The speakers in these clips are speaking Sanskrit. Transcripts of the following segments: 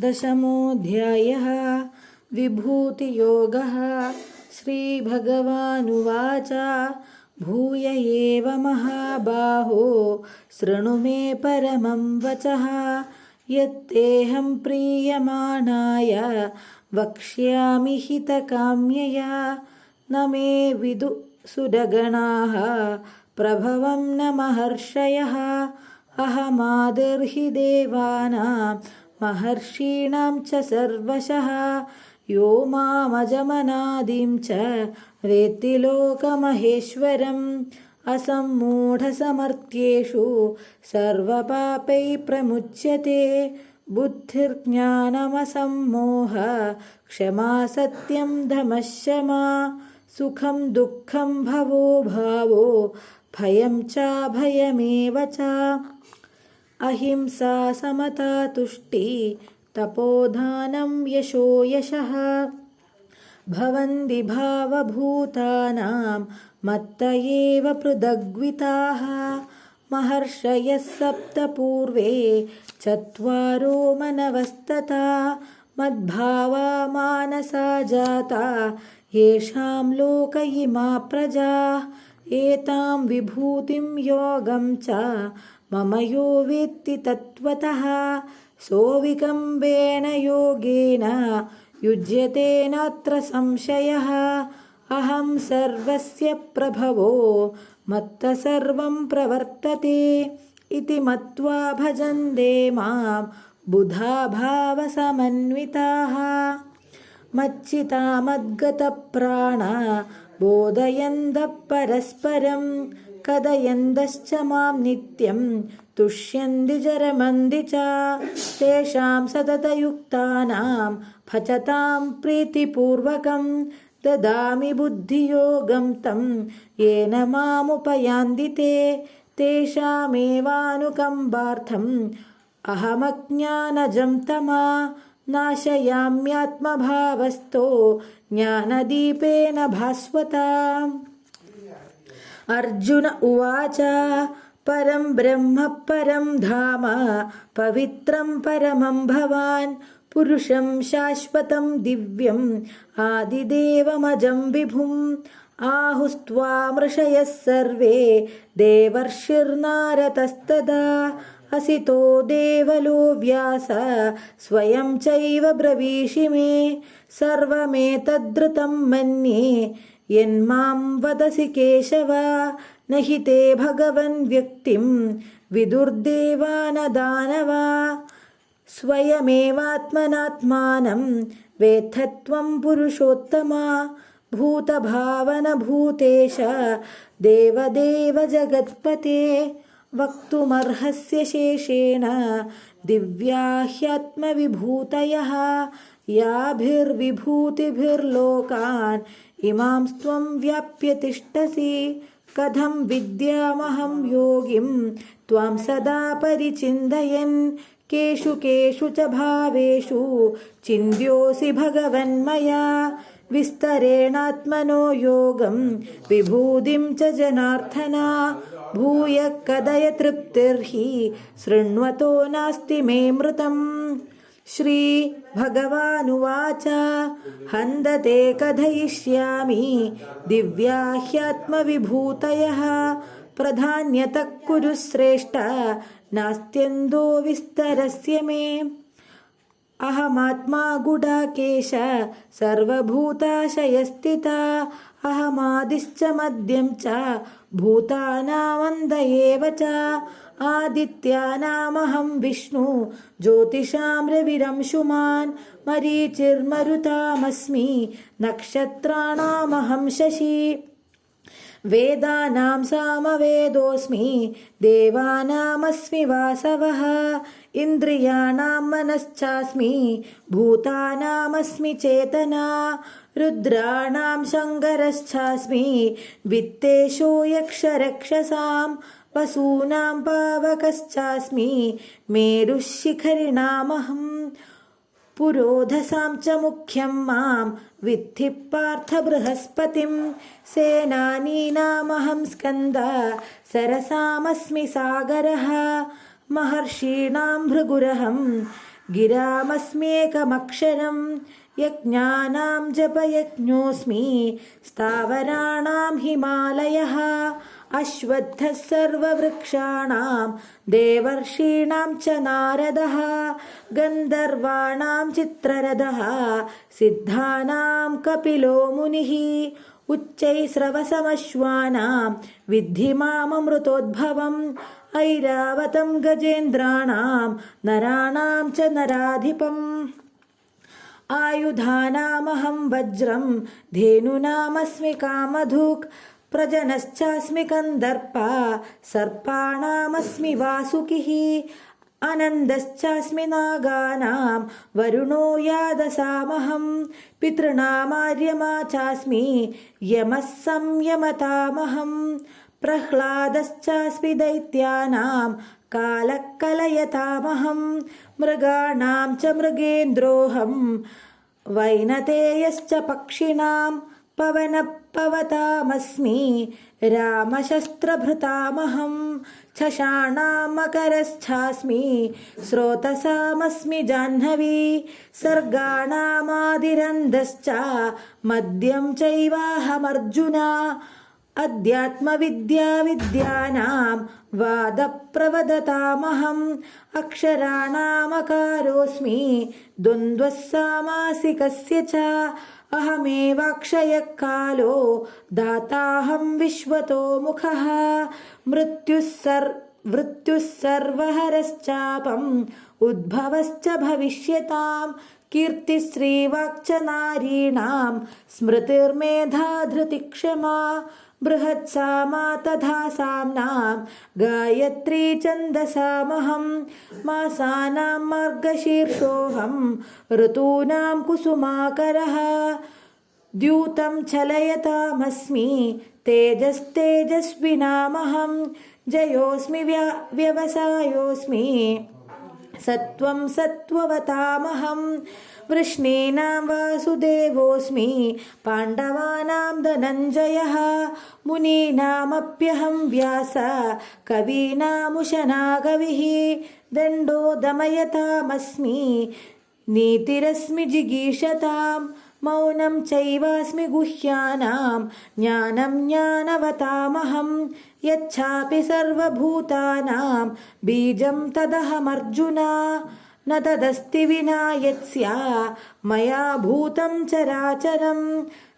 दशमोऽध्यायः विभूतियोगः श्रीभगवानुवाच। भूय एव महाबाहो शृणु मे परमं वचः। यत्तेऽहं प्रीयमाणाय वक्ष्यामि हितकाम्यया। न मे विदु सुरगणाः प्रभवं न महर्षयः। अहमादिर्हि देवानां महर्षीणां च सर्वशः। यो मामजमनादिं च वेत्ति लोकमहेश्वरम् असम्मूढसमर्थ्येषु सर्वपापैः प्रमुच्यते। बुद्धिर्ज्ञानमसम्मोह क्षमा सत्यं धमशमा सुखं दुःखं भवो भावो भयं चाभयमेव च अहिंसा समता तुष्टि तपोधानं यशो यशः। भवन्ति भावभूतानां मत्त एव पृथग्विताः। महर्षयः सप्त पूर्वे चत्वारो मनवस्तता मद्भावा मानसा जाता येषां लोक इमा प्रजा एतां विभूतिं योगं च मम यो वेत्ति तत्त्वतः। सोऽविकम्बेन योगेन युज्यते नात्र संशयः। अहं सर्वस्य प्रभवो मत्त सर्वं प्रवर्तते इति मत्वा भजन्ते मां बुधा भावसमन्विताः मच्चिता मद्गतप्राणा बोधयन्तः परस्परं कथयन्तश्च मां नित्यं तुष्यन्ति जरमन्ति च तेषां सततयुक्तानां भजतां प्रीतिपूर्वकं ददामि बुद्धियोगं तं येन मामुपयान्ति ते तेषामेवानुकम्बार्थम् अहमज्ञानजं तमा नाशयाम्यात्मभावस्तो ज्ञानदीपेन भास्वता। अर्जुन उवाच परं ब्रह्म परं धाम पवित्रं परमं भवान् पुरुषं शाश्वतं दिव्यम् आदिदेवमजं विभुम् आहुस्त्वामृषयः सर्वे देवर्षिर्नारतस्तदा असितो देवलो व्यास स्वयं चैव ब्रवीषि मे। सर्वमेतद्धृतं मन्ये यन्मां वदसि केशव। न हि ते भगवन् व्यक्तिं विदुर्देवा न दानवा स्वयमेवात्मनात्मानं वेत्थत्वं पुरुषोत्तमा भूतभावनभूतेश देवदेव जगत्पते वक्तुमर्हस्य शेषेण दिव्या ह्यात्मविभूतयः याभिर्विभूतिभिर्लोकान् इमां त्वं व्याप्य तिष्ठसि। कथं विद्यामहं योगिं त्वां सदा परिचिन्तयन्। केषु केषु च भावेषु चिन्त्योऽसि भगवन्मया विस्तरेणात्मनो योगं विभूतिं च जनार्थना भूय कदय तृप्तिर्हि शृण्वतो नास्ति मे मृतम्। श्रीभगवानुवाच हन्दते कथयिष्यामि दिव्या ह्यात्मविभूतयः प्रधान्यतः कुरु श्रेष्ठ नास्त्यन्दो विस्तरस्य मे अहमात्मा गुडाकेश सर्वभूताशयस्थिता अहमादिश्च मद्यं च भूतानामन्द एव च। आदित्यानामहं विष्णु ज्योतिषां रविरंशुमान् मरीचिर्मरुतामस्मि नक्षत्राणामहं शशि। वेदानां सामवेदोऽस्मि देवानामस्मि वासवः इन्द्रियाणां मनश्चास्मि भूतानामस्मि चेतना रुद्राणां शङ्करश्चास्मि वित्तेषो यक्षरक्षसां वसूनां पावकश्चास्मि मेरुः शिखरिणामहम् पुरोधसां च मुख्यं मां विद्धि पार्थ बृहस्पतिं सेनानीनामहं स्कन्द सरसामस्मि सागरः महर्षीणां भृगुरहं गिरामस्म्येकमक्षरम् यज्ञानां जपयज्ञोऽस्मि स्थावराणां हिमालयः अश्वत्थः सर्ववृक्षाणां देवर्षीणां च नारदः गन्धर्वाणां चित्ररथः सिद्धानां कपिलो मुनिः उच्चैस्रवसमश्वानां विद्धि माममृतोद्भवम् ऐरावतं गजेन्द्राणां नराणां च नराधिपम्। आयुधानामहं वज्रं धेनूनामस्मि कामधुक् प्रजनश्चास्मि कन्दर्पा सर्पाणामस्मि वासुकिः आनन्दश्चास्मि नागानां वरुणो यादसामहं पितॄणामार्यमा चास्मि यमः संयमतामहं प्रह्लादश्चास्मि दैत्यानां कालः कलयतामहं मृगाणां च मृगेन्द्रोऽहं वैनतेयश्च पक्षिणां पवनपवतामस्मि रामशस्त्रभृतामहं छषाणामकरश्चास्मि स्रोतसामस्मि जाह्नवी सर्गाणामादिरन्धश्च मद्यं चैवाहमर्जुना अध्यात्मविद्याविद्यानां वादप्रवदतामहम् अक्षराणामकारोऽस्मि द्वन्द्वः सामासिकस्य च। अहमेवाक्षयः कालो दाताहं विश्वतो मुखः। मृत्युः सर्वहरश्चापम् उद्भवश्च भविष्यतां कीर्तिश्रीवाक्च नारीणां स्मृतिर्मेधा धृतिक्षमा बृहत्सामा तथा साम्नां गायत्री छन्दसामहं मासानां मार्गशीर्षोऽहं ऋतूनां कुसुमाकरः द्यूतं चलयतामस्मि तेजस्तेजस्विनामहं जयोऽस्मि व्यवसायोऽस्मि सत्त्वं सत्त्ववतामहं। वृष्णीनां वासुदेवोऽस्मि पाण्डवानां धनञ्जयः। मुनीनामप्यहं व्यास कवीनामुशना कविः दण्डो दमयतामस्मि नीतिरस्मि जिगीषताम् मौनं चैवास्मि गुह्यानां ज्ञानं ज्ञानवतामहं यच्छापि सर्वभूतानां बीजं तदहमर्जुना न तदस्ति विना यत्स्या मया भूतं चराचरम्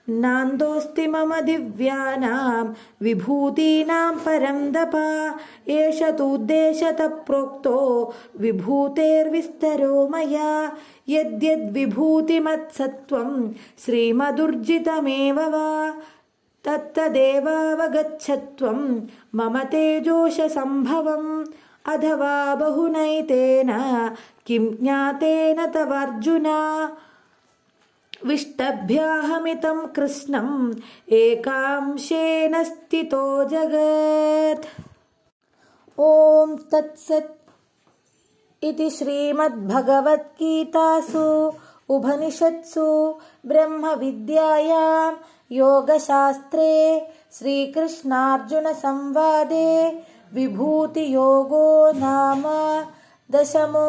नान्दोऽस्ति मम दिव्यानां विभूतीनां परं दप। एष तूद्देशतः प्रोक्तो विभूतेर्विस्तरो मया। यद्यद्विभूतिमत्सत्त्वं श्रीमदुर्जितमेव वा। तत्तदेवावगच्छत्वं मम तेजोषसम्भवम्। अथवा बहुनैतेन किं ज्ञातेन तवार्जुना विष्टभ्याहमितं कृष्णम् एकांशेन स्थितो जगत्। ॐ तत्सत् इति श्रीमद्भगवद्गीतासु उपनिषत्सु ब्रह्मविद्यायां योगशास्त्रे श्रीकृष्णार्जुनसंवादे विभूतियोगो नाम दशमोऽध्यायः